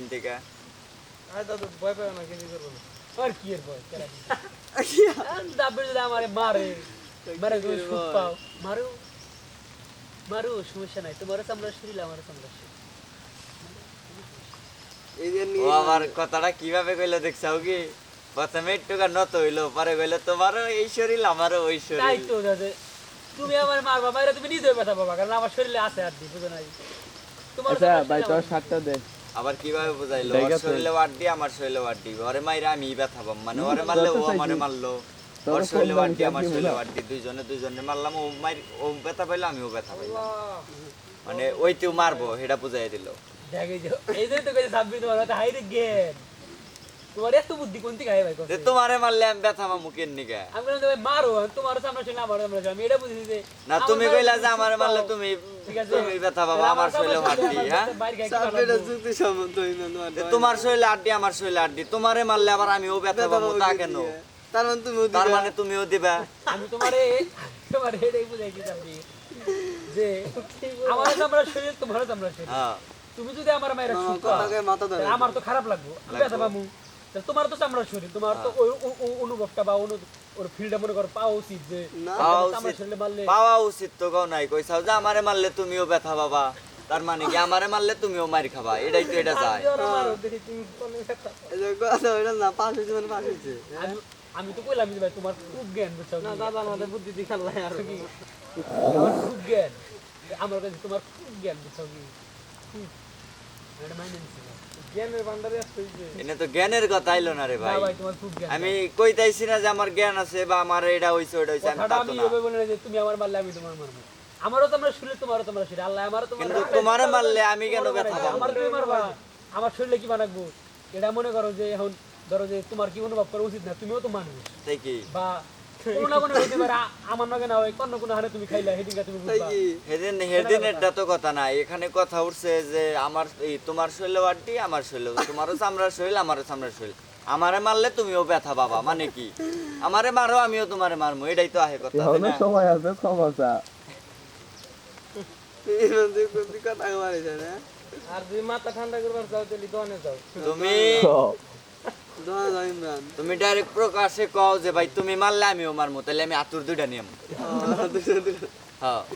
N থেকে আরে দাদু ভয় পাবে না কিছু করব না। আর কি এর ভয়? কেরা যদি আমারে মারে মারে তুমি সুখ পাও। মারো মারো সমস্যা নাই। তোমারও চামড়া শরীর আমারও চামড়া শরীর ও আমার কথাটা কীভাবে কইলো দেখছাও কি? প্রথমে একটু নত হইল পরে কইলো তোমারও এই শরীর আমারও ওই তাই শরীর তো দাদা। তুমি আমার মারবা বাইরে তুমি নিজে ব্যথা পাবা কারণ আমার শরীরে আছে আর দি বুঝো নাই। তোমার আচ্ছা চামড়া ভাই তোর আমার- দে। আবার কীভাবে বুঝাইলো? শরীরে ওর দিয়ে ওয়ার্ডি আমার শরীরে ওয়ার্ডি ওরে মাইরা আমি ব্যথা পাম। মানে ওরে মারলে ও আমারে মারলো। ওর শরীরে ওয়ার্ড দিয়ে আমার শরীরে ওয়ার্ড দিয়ে দুইজনে দুইজনে মারলাম ও মাইর ও ব্যথা পাইলো আমিও ব্যথা পাইলাম। মানে ওই তুই মারবো সেটা বুঝাই দিল। দেখ এই যে এই যে তো কইছে সাব্বির তোমার হাতে হাইরে জ্ঞান তোমার এত বুদ্ধি কোন থেকে ভাই যে তোমারে মারলে আমি ব্যথা পাবো মুখের নিকে? আমি বললাম ভাই মারো তোমার চামড়া শরীর আমার চামড়া আমি এটা বুঝি যে না তুমি কইলা যে আমারে মারলে তুমি তুমি ব্যথা পাবো আমার শরীরে চামড়া হ্যাঁ? যুক্তি সম্মত হই না তোমার তোমার আড্ডি আমার শরীরে আড্ডি তোমারে মারলে আবার আমিও ব্যথা পাবো তা কেন তার মানে তুমি তার মানে তুমিও দিবা। আমি তোমারে তোমার এটাই বুঝাই দিতাম যে আমার চামড়া শরীর তোমার চামড়া শরীর। হ্যাঁ। তুমি যদি আমার মায়ের আমার তো খারাপ লাগবো আমি ব্যথা পাবো। তোমার তো চামড়ার শরীর তোমার তো ও- অনুভবটা বা ওর ফিল্ডটা মনে করো পাওয়া উচিত যে না। পাওয়া উচিত তো কাউ নাই কইসাও যে আমারে মারলে তুমিও ব্যথা পাবা। তার মানে কি আমারে মারলে তুমিও মার খাবা? এটাই তো এটা চায় আমিও না পাস হয়েছে মানে হয়েছে। আমি- তো কইলাম ভাই তোমার খুব জ্ঞান বুঝছ না দাদা আমাদের বুদ্ধি দেখাল ভাই আর। কি আমার খুব জ্ঞান। আমার কাছে তোমার খুব জ্ঞান বুঝছ কি এটা মাইনে এনে তো জ্ঞানের কথা আইলো না রে ভাই। আমি কইতাইছি না যে আমার জ্ঞান আছে বা আমার এটা হইছে ওটা হইছে আমি তা তো না। তুমি আমার মারলে আমি তোমার মারবো। আমারও তোমরা শুনলে তোমারও তোমরা শুনলে আল্লাহ আমারও তোমার কিন্তু তোমারে মারলে আমি কেন ব্যথা পাবো? আমার তুমি মারবা। আমার শরীরে কি বানাবো? এটা মনে করো যে এখন ধরো যে তোমার কি অনুভব করা উচিত না তুমিও তো মানুষ তাই কি? বা কোনো না হইতে পারে আমার নগে না হয় কোনো কোনো হারে তুমি খাইলা সেদিনকে তুমি বুঝবা। কি? সেদিন সেদিনেরটা তো কথা নাই। এখানে কথা উঠছে যে আমার এই তোমার শরীরে আড্ডি আমার শরীরে তোমারও চামড়ার শরীর আমারও চামড়ার শরীর আমারে মারলে তুমিও ব্যথা পাবা মানে কি? আমারে মারো আমিও তোমারে মারমু এটাই তো আহে কথা তাই না? সময় আছে আর যদি মাথা ঠান্ডা করবার যাও তাহলে দোকানে যাও। তুমি তুমি ডাইরেক্ট প্রকাশে কও যে ভাই তুমি মারলে আমিও ওমার তাহলে আমি আতুর দুইটা নিয়ম হ্যাঁ।